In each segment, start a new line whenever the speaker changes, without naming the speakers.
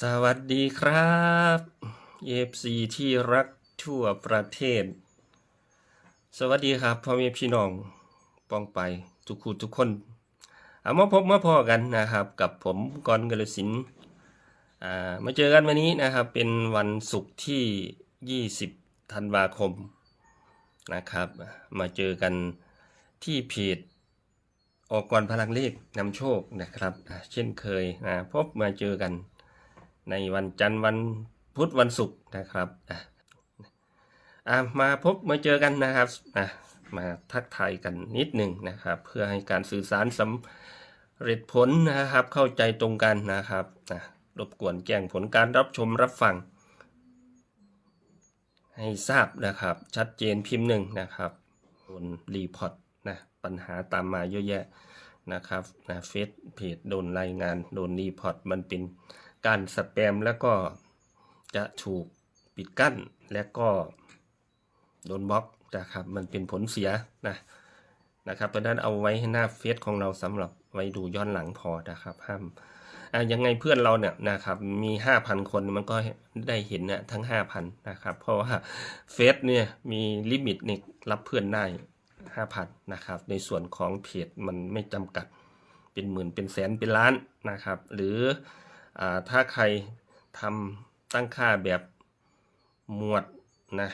สวัสดีครับเอฟซีที่รักทั่วประเทศ สวัสดีครับพ่อแม่พี่น้องป้องไปทุกคู่ทุกคนเอามาพบมาพอกันนะครับ กับผมกรกฤสินอ่ามาเจอกันวันนี้นะครับ เป็นวันศุกร์ที่ 20ธันวาคมนะครับ มาเจอกันที่เพจออกก่อนพลังเลขนำโชคนะครับ เช่นเคยนะพบมาเจอกัน ในวันจันทร์วันพุธวันศุกร์นะครับอะอะมาพบมาเจอกันนะครับอะมาทักทายกันนิดหนึ่งนะครับ เพื่อให้การสื่อสารสำเร็จผลนะครับ เข้าใจตรงกันนะครับอะรบกวนแจ้งผลการรับชมรับฟัง ให้ทราบนะครับ ชัดเจนพิมพ์หนึ่งนะครับบนรีพอร์ตนะปัญหาตามมาเยอะแยะนะครับนะเฟซเพจโดนรายงานโดนรีพอร์ตมันเป็น การสแปมแล้วก็จะถูกปิดกั้นและก็โดนบล็อกนะครับมันเป็นผลเสียนะนะครับเพราะนั้นเอาไว้ให้หน้าเฟซของเราสำหรับไว้ดูย้อนหลังพอนะครับห้ามอะยังไงเพื่อนเราเนี่ยนะครับมี 5,000 คนมันก็ได้เห็นเนี่ยทั้ง 5,000นะครับเพราะว่าเฟซเนี่ยมีลิมิตในรับเพื่อนได้ 5,000นะครับในส่วนของเพจมันไม่จำกัดเป็นหมื่นเป็นแสนเป็นล้านนะครับ หรือ ถ้าใครทำตั้งค่าแบบหมวดนะ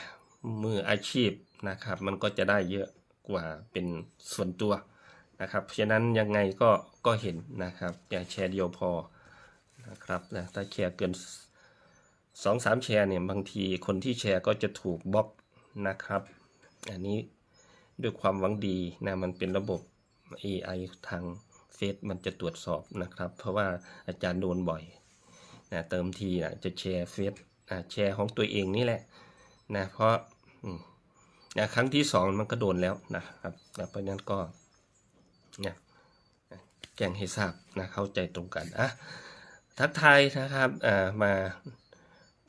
มืออาชีพนะครับ มันก็จะได้เยอะกว่าเป็นส่วนตัวนะครับเพราะฉะนั้นยังไงก็ก็เห็นนะครับ อย่าแชร์เดียวพอนะครับนะถ้าแชร์เกินสองสามแชร์เนี่ยบางทีคนที่แชร์ก็จะถูกบล็อกนะครับ อันนี้ด้วยความหวังดีนะมันเป็นระบบ AI ทาง เฟซมันจะตรวจสอบนะครับ เพราะว่าอาจารย์โดนบ่อยนะเติมทีนะจะแชร์เฟซแชร์ของตัวเองนี่แหละนะเพราะนะครั้งที่สองมันก็โดนแล้วนะครับนะเพราะนั้นก็เนี่ยแจ้งให้ทราบนะเข้าใจตรงกันอะทักทายนะครับอ่ามา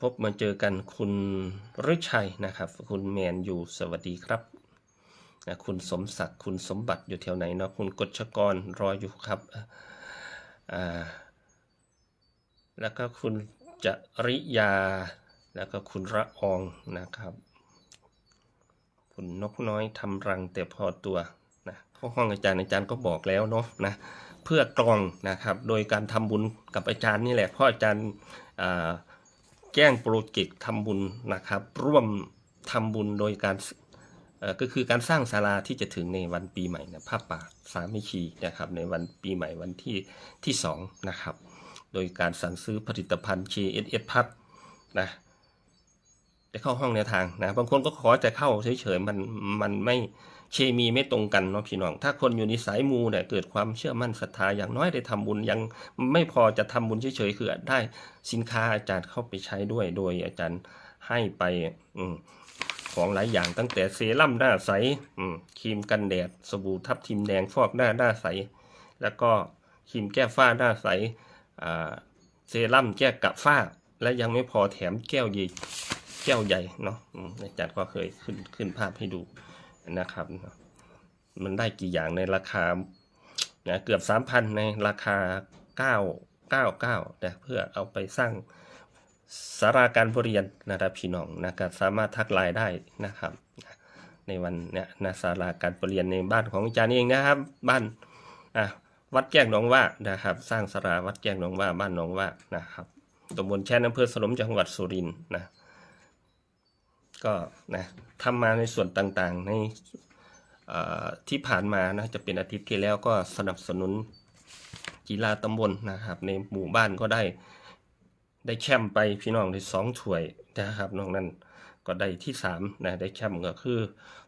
พบมาเจอกันคุณฤชัยนะครับ คุณแมนอยู่สวัสดีครับ นะคุณสมศักดิ์คุณสมบัติอยู่แถวไหนเนาะคุณกฎชกรรออยู่ครับอ่าแล้วก็คุณจริยา แล้วก็คุณระอองนะครับ คุณนกน้อยทำรังแต่พอตัวนะข้าห้องอาจารย์อาจารย์ก็บอกแล้วเนาะนะเพื่อกรองนะครับ โดยการทำบุญกับอาจารย์นี่แหละเพราะอาจารย์แจ้งโปรเจกต์ทำบุญนะครับ ร่วมทำบุญโดยการ ก็คือการสร้างศาลาที่จะถึงในวันปีใหม่นะภาพป่าสามัคคีนะครับในวันปีใหม่วันที่ที่สองนะครับโดยการสั่งซื้อผลิตภัณฑ์ KSS พัดนะจะเข้าห้องแนวทางนะบางคนก็ขอจะเข้าเฉยๆมันมันไม่เคมีไม่ตรงกันเนาะพี่น้อง ถ้าคนอยู่ในสายมูเนี่ยเกิดความเชื่อมั่นศรัทธาอย่างน้อยได้ทำบุญยังไม่พอจะทำบุญเฉยๆคือได้สินค้าอาจารย์เข้าไปใช้ด้วย โดยอาจารย์ให้ไปอืม ของหลายอย่างตั้งแต่เซรั่มหน้าใสครีมกันแดด สบู่ทับทิมแดงฟอกหน้าหน้าใส แล้วก็ครีมแก้ฝ้าหน้าใสเซรั่มแก้กระฝ้า และยังไม่พอแถมแก้วใหญ่แก้วใหญ่เนาะอาจารย์ก็เคยขึ้นขึ้นภาพให้ดูนะครับ มันได้กี่อย่างในราคานะเกือบสามพันในราคาเก้าเก้าเก้านะเพื่อเอาไปสร้าง สาราการประเรียนนะครับพี่น้องนะครับสามารถทักไลน์ได้นะครับ ในวันเนี้ยนะศาลาการประเรียนในบ้านของอาจารย์เองนะครับ บ้านอะวัดแก้งหนองว่านะครับ สร้างศาลาวัดแก้งหนองว่าบ้านหนองว่านะครับตำบลแช่นอำเภอสนมจังหวัดสุรินทร์นะก็นะทำมาในส่วนต่างๆ ในอ่อที่ผ่านมานะจะเป็นอาทิตย์ที่แล้วก็สนับสนุนกีฬาตำบลนะครับ ในหมู่บ้านก็ได้ ได้แชมป์ไปพี่น้องได้สองถ้วยนะครับนอกนั้นก็ได้ที่สามนะได้แชมป์ก็คือ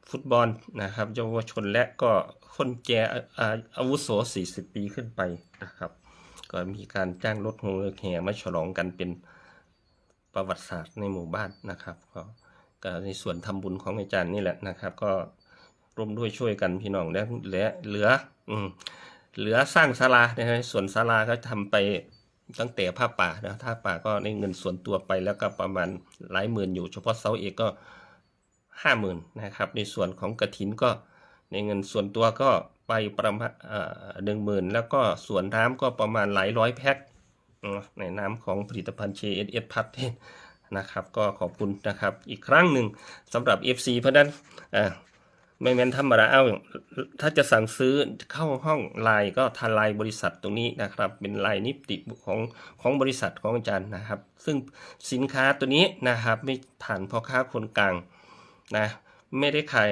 ฟุตบอลนะครับเยาวชนและก็คนแก่อาอาวุโส 40 ปีขึ้นไปนะครับ ก็มีการจ้างรถโฮเรือแห่มาฉลองกันเป็นประวัติศาสตร์ในหมู่บ้านนะครับก็ก็ในส่วนทำบุญของอาจารย์นี่แหละนะครับ ก็ร่วมด้วยช่วยกันพี่น้องและเหลือเหลืออืมเหลือสร้างศาลาในส่วนศาลาก็ทำไป ตั้งแต่ผ้าป่านะผ้าป่าก็ได้เงินส่วนตัวไปแล้วก็ประมาณหลายหมื่นอยู่ เฉพาะเสาเอกก็ห้าหมื่นนะครับ ในส่วนของกระถินก็ในเงินส่วนตัวก็ไปประมาณหนึ่งหมื่นแล้วก็ส่วนน้ำก็ประมาณหลายร้อยแพ็คเนาะในนามของผลิตภัณฑ์ JSS พัทนะครับ ก็ขอบคุณนะครับอีกครั้งหนึ่งสำหรับ FC เพราะฉะนั้นอ่า ไม่แม้นธรรมดาเอาถ้าจะสั่งซื้อเข้าห้องไลน์ก็ทางไลน์บริษัทตรงนี้นะครับ เป็นไลน์นิติของของบริษัทของอาจารย์นะครับ ซึ่งสินค้าตัวนี้นะครับ ไม่ผ่านพ่อค้าคนกลางนะไม่ได้ขาย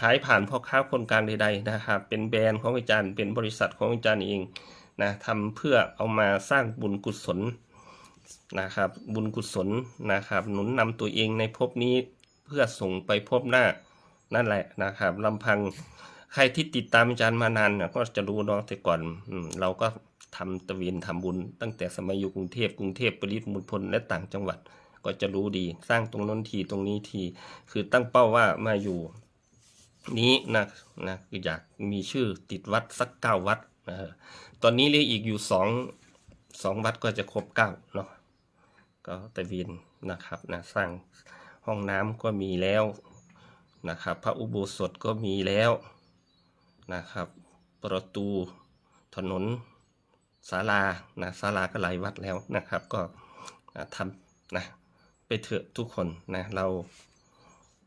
ขายผ่านพ่อค้าคนกลางใดๆนะครับ เป็นแบรนด์ของอาจารย์ เป็นบริษัทของอาจารย์เองนะทำเพื่อเอามาสร้างบุญกุศลนะครับ บุญกุศลนะครับ หนุนนำตัวเองในภพนี้เพื่อส่งไปภพหน้า นั่นแหละนะครับลำพังใครที่ติดตามอาจารย์มานานเนี่ยก็จะรู้เนาะแต่ก่อนอเราก็ทำตะเวนทำบุญ ตั้งแต่สมัยอยู่กรุงเทพกรุงเทพปริมณฑลและต่างจังหวัด ก็จะรู้ดีสร้างตรงนั้นทีตรงนี้ทีคือตั้งเป้าว่ามาอยู่นี้นะนะคืออยากมีชื่อติดวัดสักเก้าวัดนะตอนนี้เหลืออีกอยู่สองสองวัดก็จะครบเก้าเนาะก็ตะเวนนะครับนะสร้างห้องน้ำก็มีแล้ว นะครับ พระอุโบสถก็มีแล้วนะครับ ประตูถนนศาลานะศาลาก็หลายวัดแล้วนะครับ ก็ทำนะไปเถอะทุกคนนะเรา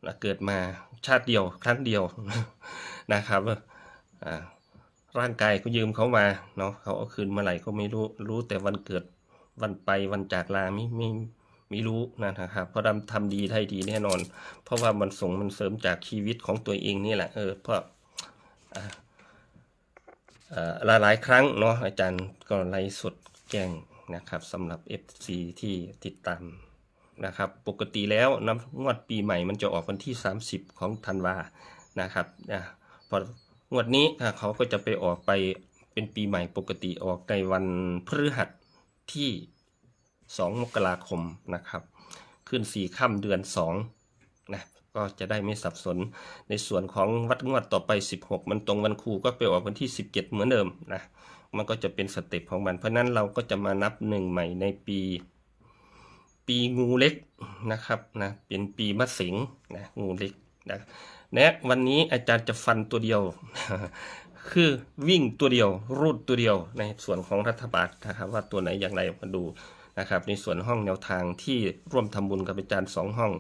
นะเกิดมาชาติเดียวครั้งเดียวนะครับร่างกายก็ยืมเขามาเนาะเขาเอาคืนเมื่อไหร่ก็ไม่รู้รู้แต่วันเกิดวันไปวันจากลาไม่ไม่ ไม่รู้นะครับเพราะทำทำดีได้ดีแน่นอน เพราะว่ามันส่งมันเสริมจากชีวิตของตัวเองนี่แหละ เออเพราะหลายหลายครั้งเนาะอาจารย์ก็ไลฟ์สดแจ้งนะครับสำหรับ FC ที่ติดตามนะครับปกติแล้วน้ำงวดปีใหม่มันจะออกวันที่ 30 ของธันวานะครับนะพองวดนี้เขาก็จะไปออกไปเป็นปีใหม่ปกติออกในวันพฤหัสที่ 2 มกราคมนะครับ ขึ้นสี่ค่ำเดือนสองนะก็จะได้ไม่สับสนในส่วนของวัดงวดต่อไป 16 มันตรงวันครูก็ไปออกวันที่ 17 เหมือนเดิมนะมันก็จะเป็นสเต็ปของมัน เพราะนั้นเราก็จะมานับหนึ่งใหม่ในปี ปีงูเล็กนะครับนะเป็นปีมะเสงนะงูเล็กนะนะวันนี้อาจารย์จะฟันตัวเดียว คือวิ่งตัวเดียวรูดตัวเดียวในส่วนของรัฐบาลนะครับว่าตัวไหนอย่างไรมาดู นะครับ ในส่วนห้องแนวทางที่ร่วมทำบุญกับอาจารย์สองห้อง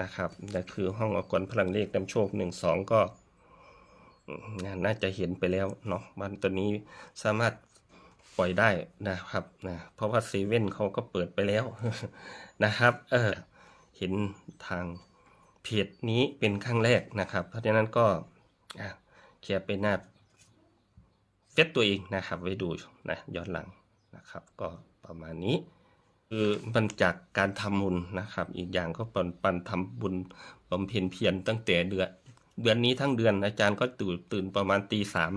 นะครับนั่นคือห้องอกรพลังเลขนำโชคหนึ่งสองก็น่าจะเห็นไปแล้วเนาะมันตัวนี้สามารถปล่อยได้นะครับนะเพราะว่าเซเว่นเขาก็เปิดไปแล้วนะครับเออเห็นทางเพจนี้เป็นครั้งแรกนะครับ เพราะฉะนั้นก็อะแชร์ไปหน้าเฟซตัวเองนะครับไว้ดูนะย้อนหลังนะครับ ก็ประมาณนี้ คือมันจากการทำบุญนะครับ อีกอย่างก็ปันปันทำบุญบำเพ็ญเพียรตั้งแต่เดือนเดือนนี้ทั้งเดือนอาจารย์ก็ตื่นตื่นประมาณตีสาม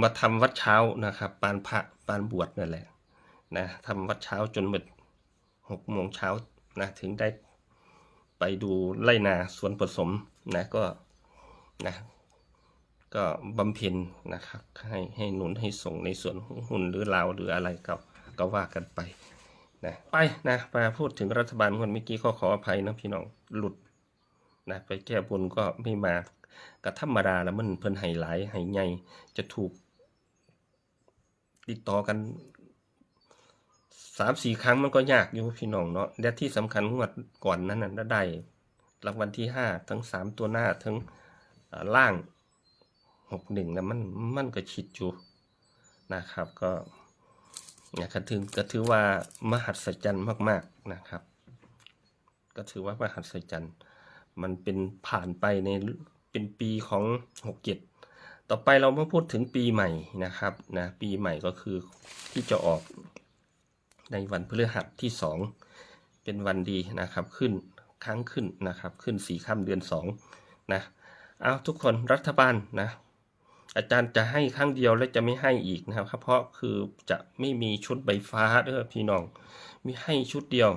มาทำวัดเช้านะครับปานพระปานบวชนั่นแหละนะทำวัดเช้าจนหมดหกโมงเช้านะถึงได้ไปดูไร่นาสวนผสมนะก็นะก็บำเพ็ญนะครับให้ให้หนุนให้ส่งในส่วนหุ้นหรือลาวหรืออะไรก็ก็ว่ากันไป นะไปนะมาพูดถึงรัฐบาลคนเมื่อกี้ก็ขออภัยนะพี่น้องหลุดนะไปแก้บนก็ไม่มาก็ธรรมดาแล้วมันเพิ่นให้หลายให้ใหญ่จะถูก ติดต่อกันสามสี่ครั้งมันก็ยากอยู่พี่น้องเนาะและที่สำคัญงวดก่อนนั้นน่ะได้รางวัลที่ห้าทั้งสามตัวหน้าทั้งล่างหกหนึ่งนะมันมันก็ชิดอยู่นะครับก็ เนี่ยก็ถือก็ถือว่ามหัศจรรย์มาก ๆนะครับ ก็ถือว่ามหัศจรรย์ มันเป็นผ่านไปในเป็นปีของหกเจ็ดต่อไปเรามาพูดถึงปีใหม่นะครับนะปีใหม่ก็คือที่จะออกในวันพฤหัสที่สองเป็นวันดีนะครับขึ้นครั้งขึ้นนะครับ ขึ้นสี่ค่ำเดือนสองนะเอาทุกคนรัฐบาลนะ อาจารย์จะให้ครั้งเดียวและจะไม่ให้อีกนะครับ เพราะคือจะไม่มีชุดใบฟ้าเด้อพี่น้อง มีให้ชุดเดียว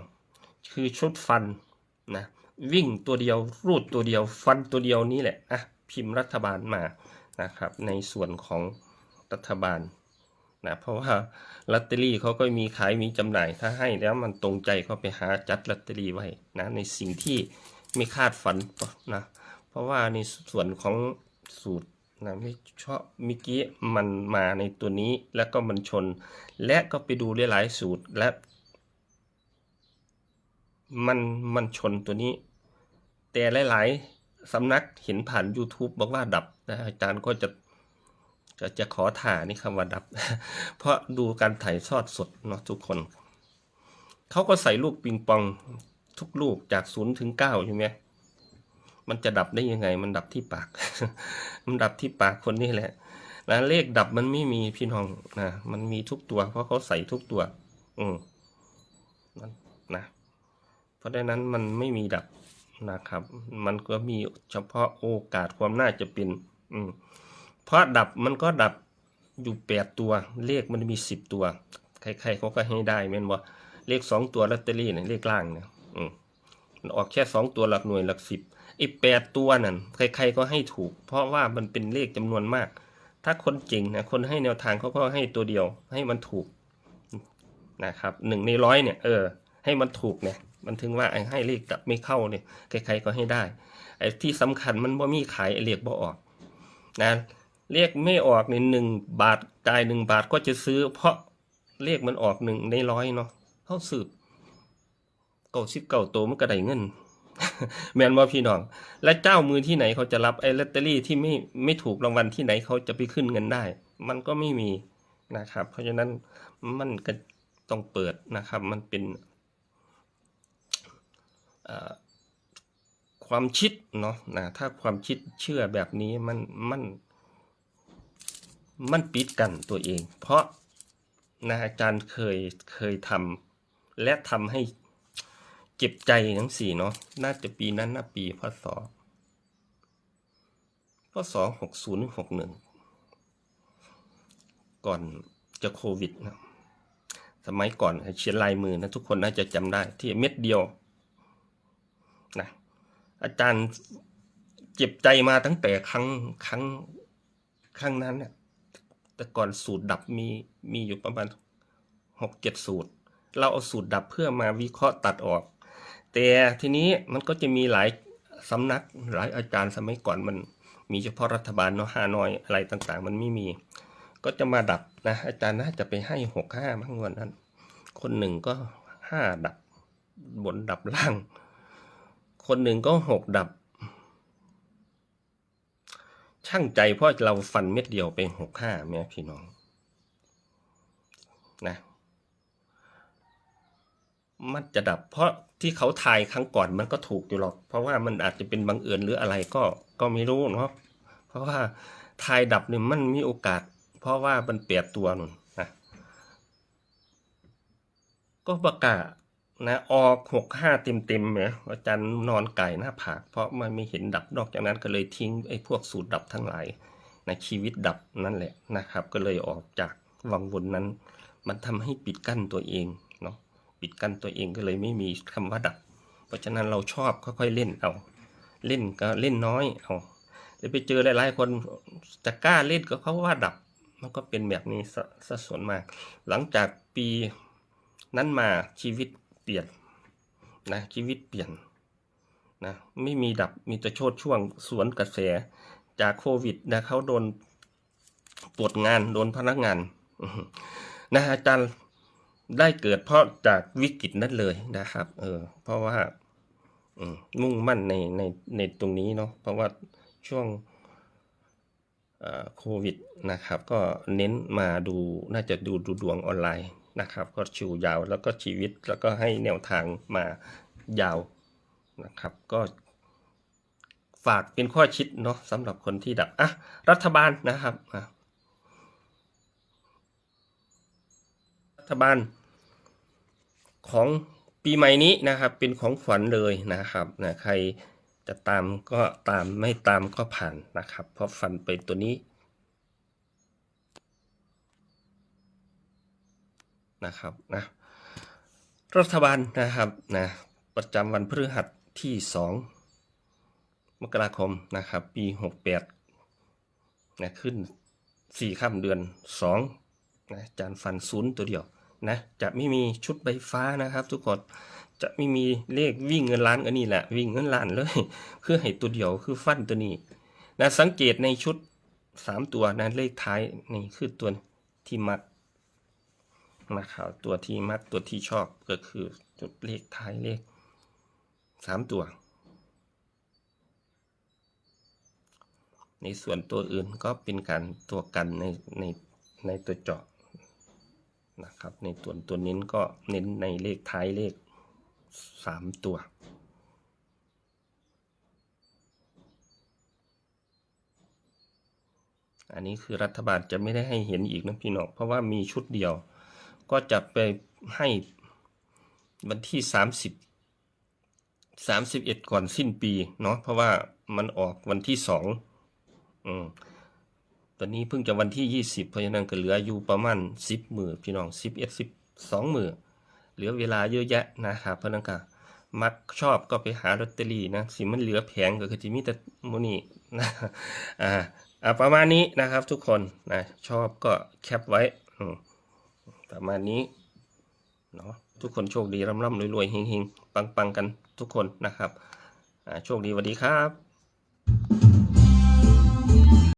คือชุดฟันนะวิ่งตัวเดียวรูดตัวเดียวฟันตัวเดียวนี่แหละอะพิมพ์รัฐบาลมานะครับ ในส่วนของรัฐบาลนะเพราะว่าลอตเตอรี่เขาก็มีขายมีจำหน่ายถ้าให้แล้วมันตรงใจก็ไปหาจัดลอตเตอรี่ไว้นะในสิ่งที่ไม่คาดฝันนะเพราะว่าในส่วนของสูตร นะไม่ชอบมื่อกี้มันมาในตัวนี้แล้วก็มันชน และก็ไปดูหลายๆสูตรและ มันมันชนตัวนี้ แต่หลาย ๆสำนักเห็นผ่าน YouTube บอกว่าดับนะอาจารย์ก็จะจะจะขอถ่านี่คำว่าดับ เพราะดูการถ่ายทอดสดเนาะทุกคน เขาก็ใส่ลูกปิงปองทุกลูกจากศูนย์ถึงเก้าใช่ไหม มันจะดับได้ยังไง มันดับที่ปาก มันดับที่ปากคนนี่แหละนะเลขดับมันไม่มีพี่น้องนะมันมีทุกตัว เพราะเขาใส่ทุกตัว อืมนั่นนะเพราะฉะนั้นมันไม่มีดับนะครับ มันก็มีเฉพาะโอกาสความน่าจะเป็น อืมเพราะดับมันก็ดับอยู่แปดตัว เลขมันมีสิบตัวใครๆเขาก็ให้ได้แม่นบ่เลขสองตัวลอตเตอรี่เนี่ยเลขล่างเนี่ยอืมออกแค่สองตัวหลักหน่วยหลักสิบ ไอ้แปดตัวนั่นใครๆก็ให้ถูก เพราะว่ามันเป็นเลขจำนวนมาก ถ้าคนจริงนะคนให้แนวทางเขาก็ให้ตัวเดียว ให้มันถูกนะครับหนึ่งในร้อยเนี่ยเออให้มันถูกเนี่ยมันถึงว่าไอ้ให้เลขดับไม่เข้าเนี่ยใครๆก็ให้ได้ไอ้ที่สำคัญมันบ่มีขายไอ้เลขบ่ออกนะเลขไม่ออกในหนึ่งบาทจ่ายหนึ่งบาทก็จะซื้อ เพราะเลขมันออกหนึ่งในร้อยเนาะเขาสืบเก่าสิบเก่าโตมันก็ได้เงิน แมนว่าพี่น้อง และเจ้ามือที่ไหนเขาจะรับไอ้ลอตเตอรี่ที่ไม่ไม่ถูกรางวัลที่ไหนเขาจะไปขึ้นเงินได้ มันก็ไม่มีนะครับ เพราะฉะนั้นมันก็ต้องเปิดนะครับ มันเป็นความคิดเนาะนะถ้าความคิดเชื่อแบบนี้มันมันมันปิดกันตัวเอง เพราะนะอาจารย์เคยเคยทำและทำให้ เจ็บใจทั้งสี่เนาะน่าจะปีนั้นนะปีพศพศหกศูนย์หกหนึ่งก่อนจะโควิดนะสมัยก่อนเขียนลายมือนะทุกคนน่าจะจำได้ที่เม็ดเดียวนะอาจารย์เจ็บใจมาตั้งแต่ครั้งครั้งครั้งนั้นเนี่ยแต่ก่อนสูตรดับมีมีอยู่ประมาณหกเจ็ดสูตร เราเอาสูตรดับเพื่อมาวิเคราะห์ตัดออก แต่ทีนี้มันก็จะมีหลายสำนักหลายอาจารย์สมัยก่อนมันมีเฉพาะรัฐบาลเนาะฮานอยอะไรต่างๆ มันไม่มี ก็จะมาดับนะอาจารย์น่าจะไปให้หกห้ามั้งวันนั้น คนหนึ่งก็ห้าดับบนดับล่าง คนหนึ่งก็หกดับ ช่างใจเพราะเราฟันเม็ดเดียวไปหกห้าแม่พี่น้องนะมันจะดับเพราะ ที่เขาทายครั้งก่อนมันก็ถูกอยู่หรอก เพราะว่ามันอาจจะเป็นบังเอิญหรืออะไรก็ก็ไม่รู้เนาะเพราะว่าทายดับเนี่ยมันมีโอกาส เพราะว่ามันเปรียบตัวนุ่นนะก็ประกาศนะออกหกห้าเต็มเต็มเนี่ยอาจารย์นอนไก่หน้าผากเพราะมันไม่เห็นดับนอกจากนั้นก็เลยทิ้งไอ้พวกสูตรดับทั้งหลายในะชีวิตดับนั่นแหละนะครับ ก็เลยออกจากวังวนนั้น มันทำให้ปิดกั้นตัวเอง ปิดกั้นตัวเองก็เลยไม่มีคำว่าดับ เพราะฉะนั้นเราชอบค่อยๆเล่นเอาเล่นก็เล่นน้อยเอาแล้วไปเจอหลายๆคนจะกล้าเล่นก็เพราะว่าดับ มันก็เป็นแบบนี้ซะส่วนมาก หลังจากปีนั้นมาชีวิตเปลี่ยนนะชีวิตเปลี่ยนนะไม่มีดับมีแต่โชดช่วงสวนกระแสจากโควิดนะเขาโดนตรวจงานโดนพนักงานนะอาจารย์ ได้เกิดเพราะจากวิกฤตนั้นเลยนะครับ เออ เพราะว่ามุ่งมั่นในในในตรงนี้เนาะเพราะว่าช่วงโควิดนะครับ ก็เน้นมาดูน่าจะดูดูดวงออนไลน์นะครับ ก็ชิวยาวแล้วก็ชีวิตแล้วก็ให้แนวทางมายาวนะครับ ก็ฝากเป็นข้อคิดเนาะสำหรับคนที่ดับอะรัฐบาลนะครับอะ ฐบาล ของปีใหม่นี้นะครับเป็นของขวัญเลยนะครับนะใครจะตามก็ตามไม่ตามก็ผ่านนะครับ เพราะฟันไปตัวนี้นะครับนะรัฐบาลนะครับนะประจำวันพฤหัสที่ 2 มกราคมนะครับปี 68นะขึ้น4ค่ำเดือน2นะจานฟันศูนย์ตัวเดียว นะจะไม่มีชุดใบฟ้านะครับ ทุกคนจะไม่มีเลขวิ่งเงินล้านอันนี้แหละวิ่งเงินล้านเลยคือให้ตัวเดียวคือฟันตัวนี้นะสังเกตในชุดสามตัวนะเลขท้ายนี่คือตัวที่มักนะครับตัวที่มักตัวที่ชอบก็คือจุดเลขท้ายเลขสามตัว ในส่วนตัวอื่นก็เป็นการตัวกันในในในตัวเจาะ นะครับในตัวตัวเน้นก็เน้นในเลขท้ายเลขสามตัว อันนี้คือรัฐบาลจะไม่ได้ให้เห็นอีกนะพี่น้องเพราะว่ามีชุดเดียว ก็จะไปให้วันที่สามสิบสามสิบเอ็ดก่อนสิ้นปีเนาะเพราะว่ามันออกวันที่สองอืม ตอนนี้เพิ่งจะวันที่ยี่สิบเพราะฉะนั้นก็เหลืออยู่ประมาณสิบมือพี่น้องสิบเอ็ดสิบสองมือเหลือเวลาเยอะแยะนะครับเพราะนั้นก็มักชอบก็ไปหาลอตเตอรี่นะสิมันเหลือแผงก็คือจะมีแต่โมนี่นะอ่าอะประมาณนี้นะครับทุกคนนะชอบก็แคปไว้ประมาณนี้เนาะทุกคนโชคดีร่ำร่ำรวยรวยเฮงเฮงปังปังกันทุกคนนะครับอ่าโชคดีสวัสดีครับ